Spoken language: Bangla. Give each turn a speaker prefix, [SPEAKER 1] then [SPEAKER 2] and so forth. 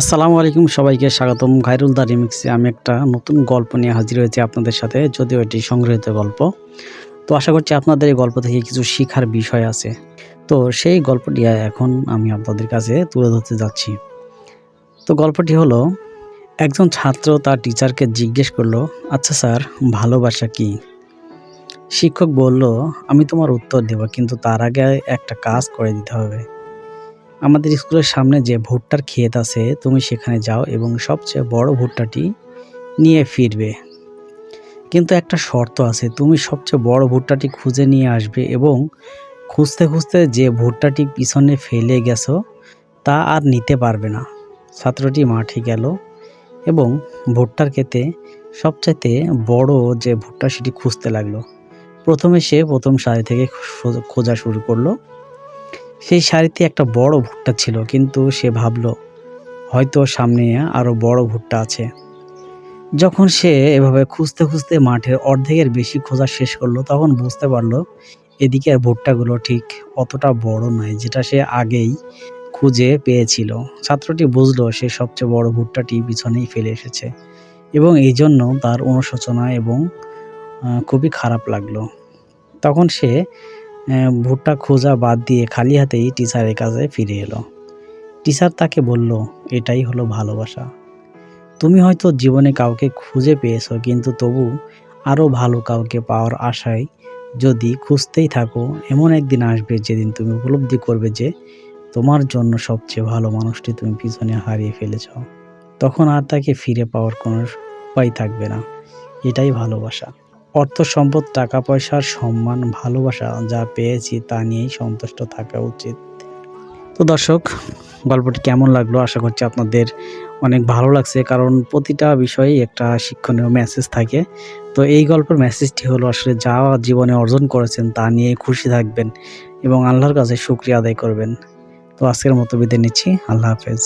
[SPEAKER 1] আসসালামু আলাইকুম, সবাইকে স্বাগতম ঘাইরুল দা রিমিক্সে। আমি একটা নতুন গল্প নিয়ে হাজির হয়েছি আপনাদের সাথে, যদিও এটি সংগৃহীত গল্প। তো আশা করছি আপনাদের এই গল্প থেকে কিছু শিখার বিষয় আছে। তো সেই গল্পটি এখন আমি আপনাদের কাছে তুলে ধরতে যাচ্ছি। তো গল্পটি হলো, একজন ছাত্র তার টিচারকে জিজ্ঞেস করল আচ্ছা স্যার, ভালোবাসা কি? শিক্ষক বলল, আমি তোমার উত্তর দেব, কিন্তু তার আগে একটা কাজ করে দিতে হবে। আমাদের স্কুলের সামনে যে ভুট্টার ক্ষেত আছে, তুমি সেখানে যাও এবং সবচেয়ে বড় ভুট্টাটি নিয়ে ফিরবে। কিন্তু একটা শর্ত আছে, তুমি সবচেয়ে বড় ভুট্টাটি খুঁজে নিয়ে আসবে এবং খুঁজতে খুঁজতে যে ভুট্টাটি পিছনে ফেলে গেছো, তা আর নিতে পারবে না। ছাত্রটি মাঠে গেল এবং ভুট্টার ক্ষেতে সবচাইতে বড় যে ভুট্টা সেটি খুঁজতে লাগল। প্রথমে সে প্রথম সারি থেকে খোঁজা শুরু করল। সেই শাড়িতে একটা বড় ভুট্টা ছিল, কিন্তু সে ভাবলো, হয়তো সামনে আরও বড় ভুট্টা আছে। যখন সে এভাবে খুঁজতে খুঁজতে মাঠের অর্ধেকের বেশি খোঁজা শেষ করল, তখন বুঝতে পারল এদিকের ভুট্টাগুলো ঠিক অতটা বড় নয়, যেটা সে আগেই খুঁজে পেয়েছিল। ছাত্রটি বুঝলো সে সবচেয়ে বড় ভুট্টাটি পিছনেই ফেলে এসেছে এবং এই জন্য তার অনুশোচনা এবং খুবই খারাপ লাগল। তখন সে ভুট্টা খোঁজা বাদ দিয়ে খালি হাতেই টিচারের কাছে ফিরে এলো। টিচার তাকে বলল, এটাই হলো ভালোবাসা। তুমি হয়তো জীবনে কাউকে খুঁজে পেয়েছ, কিন্তু তবু আরও ভালো কাউকে পাওয়ার আশায় যদি খুঁজতেই থাকো, এমন একদিন আসবে যেদিন তুমি উপলব্ধি করবে যে তোমার জন্য সবচেয়ে ভালো মানুষটি তুমি পিছনে হারিয়ে ফেলেছ। তখন আর তাকে ফিরে পাওয়ার কোনো উপায় থাকবে না। এটাই ভালোবাসা। অর্থ সম্পদ টাকা পয়সার সম্মান, ভালোবাসা যা পেয়েছি তা নিয়েই সন্তুষ্ট থাকা উচিত। তো দর্শক, গল্পটি কেমন লাগল? আশা করছি আপনাদের অনেক ভালো লাগছে, কারণ প্রতিটা বিষয়েই একটা শিক্ষণীয় মেসেজ থাকে। তো এই গল্পের মেসেজটি হলো আসলে যা জীবনে অর্জন করেছেন তা নিয়ে খুশি থাকবেন এবং আল্লাহর কাছে শুক্রিয়া আদায় করবেন। তো আজকের মতো বিদায় নিচ্ছি। আল্লাহ হাফেজ।